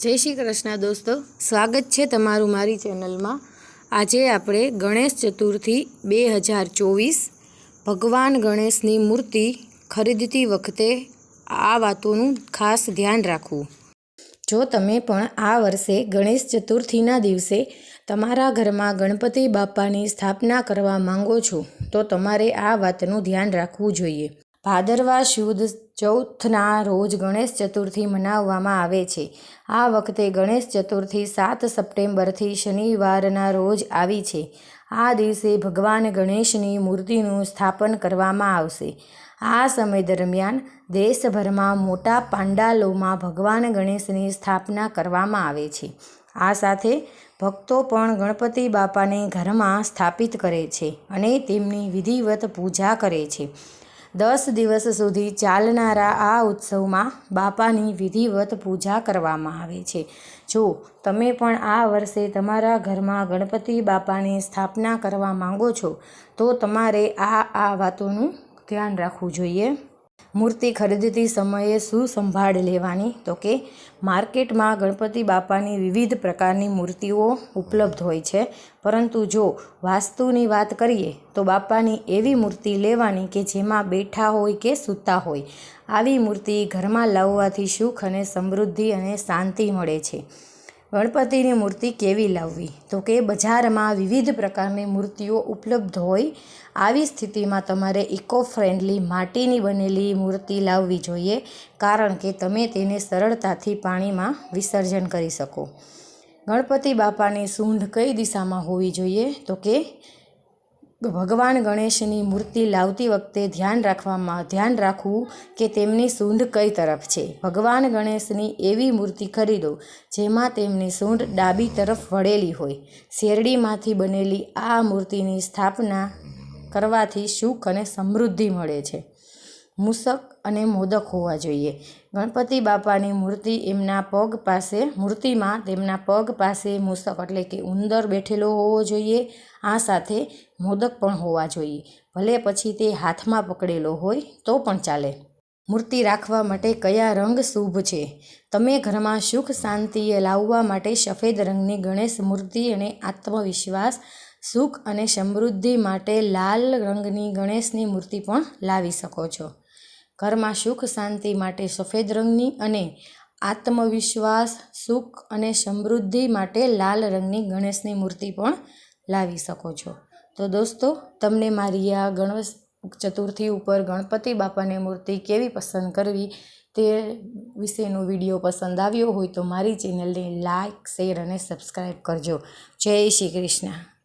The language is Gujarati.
જય શ્રી કૃષ્ણ દોસ્તો, સ્વાગત છે તમારું મારી ચેનલમાં. આજે આપણે ગણેશ ચતુર્થી બે હજાર ચોવીસ, ભગવાન ગણેશની મૂર્તિ ખરીદતી વખતે આ વાતોનું ખાસ ધ્યાન રાખવું. જો તમે પણ આ વર્ષે ગણેશ ચતુર્થીના દિવસે તમારા ઘરમાં ગણપતિ બાપાની સ્થાપના કરવા માંગો છો, તો તમારે આ વાતનું ધ્યાન રાખવું જોઈએ. ભાદરવા શુદ્ધ ચૌથના રોજ ગણેશ ચતુર્થી મનાવવામાં આવે છે. આ વખતે ગણેશ ચતુર્થી સાત સપ્ટેમ્બરથી શનિવારના રોજ આવી છે. આ દિવસે ભગવાન ગણેશની મૂર્તિનું સ્થાપન કરવામાં આવશે. આ સમય દરમિયાન દેશભરમાં મોટા પાંડાલોમાં ભગવાન ગણેશની સ્થાપના કરવામાં આવે છે. આ સાથે ભક્તો પણ ગણપતિ બાપાને ઘરમાં સ્થાપિત કરે છે અને તેમની વિધિવત પૂજા કરે છે. દસ દિવસ સુધી ચાલનારા આ ઉત્સવમાં બાપાની વિધિવત પૂજા કરવામાં આવે છે. જો તમે પણ આ વર્ષે તમારા ઘરમાં ગણપતિ બાપાની સ્થાપના કરવા માંગો છો, તો તમારે આ આ વાતોનું ધ્યાન રાખવું જોઈએ. મૂર્તિ ખરીદતી સમયે શું સંભાળ લેવાની? તો કે માર્કેટમાં ગણપતિ બાપાની વિવિધ પ્રકારની મૂર્તિઓ ઉપલબ્ધ હોય છે. પરંતુ જો વાસ્તુની વાત કરીએ, તો બાપાની એવી મૂર્તિ લેવાની કે જેમાં બેઠા હોય કે સૂતા હોય. આવી મૂર્તિ ઘરમાં લાવવાથી સુખ અને સમૃદ્ધિ અને શાંતિ મળે છે. ગણપતિની મૂર્તિ કેવી લાવવી? તો કે બજારમાં વિવિધ પ્રકારની મૂર્તિઓ ઉપલબ્ધ હોય, આવી સ્થિતિમાં તમારે ઇકો ફ્રેન્ડલી માટીની બનેલી મૂર્તિ લાવવી જોઈએ, કારણ કે તમે તેને સરળતાથી પાણીમાં વિસર્જન કરી શકો. ગણપતિ બાપાની સૂંઢ કઈ દિશામાં હોવી જોઈએ? તો કે ભગવાન ગણેશની મૂર્તિ લાવતી વખતે ધ્યાન રાખવામાં, ધ્યાન રાખવું કે તેમની સૂંઢ કઈ તરફ છે? ભગવાન ગણેશની એવી મૂર્તિ ખરીદો, જેમાં તેમની સૂંઢ ડાબી તરફ વળેલી હોય. શેરડીમાંથી બનેલી આ મૂર્તિની સ્થાપના કરવાથી સુખ અને સમૃદ્ધિ મળે છે. મૂસક અને મોદક હોવા જોઈએ. ગણપતિ બાપાની મૂર્તિ એમના પગ પાસે, મૂર્તિમાં તેમના પગ પાસે મૂસક એટલે કે ઉંદર બેઠેલો હોવો જોઈએ. આ સાથે મોદક પણ હોવા જોઈએ. ભલે પછી તે હાથમાં પકડેલો હોય, તો પણ ચાલે. મૂર્તિ રાખવા માટે કયા રંગ શુભ છે? તમે ઘરમાં સુખ શાંતિએ લાવવા માટે સફેદ રંગની ગણેશ મૂર્તિ અને આત્મવિશ્વાસ, સુખ અને સમૃદ્ધિ માટે લાલ રંગની ગણેશની મૂર્તિ પણ લાવી શકો છો. ઘરમાં સુખ શાંતિ માટે સફેદ રંગની અને આત્મવિશ્વાસ, સુખ અને સમૃદ્ધિ માટે લાલ રંગની ગણેશની મૂર્તિ પણ લાવી શકો છો. તો દોસ્તો, તમને મારી આ ગણેશ ચતુર્થી ઉપર ગણપતિ બાપાની મૂર્તિ કેવી પસંદ કરવી તે વિશેનો વીડિયો પસંદ આવ્યો હોય તો મારી ચેનલને લાઇક શેર અને સબસ્ક્રાઈબ કરજો. જય શ્રી કૃષ્ણ.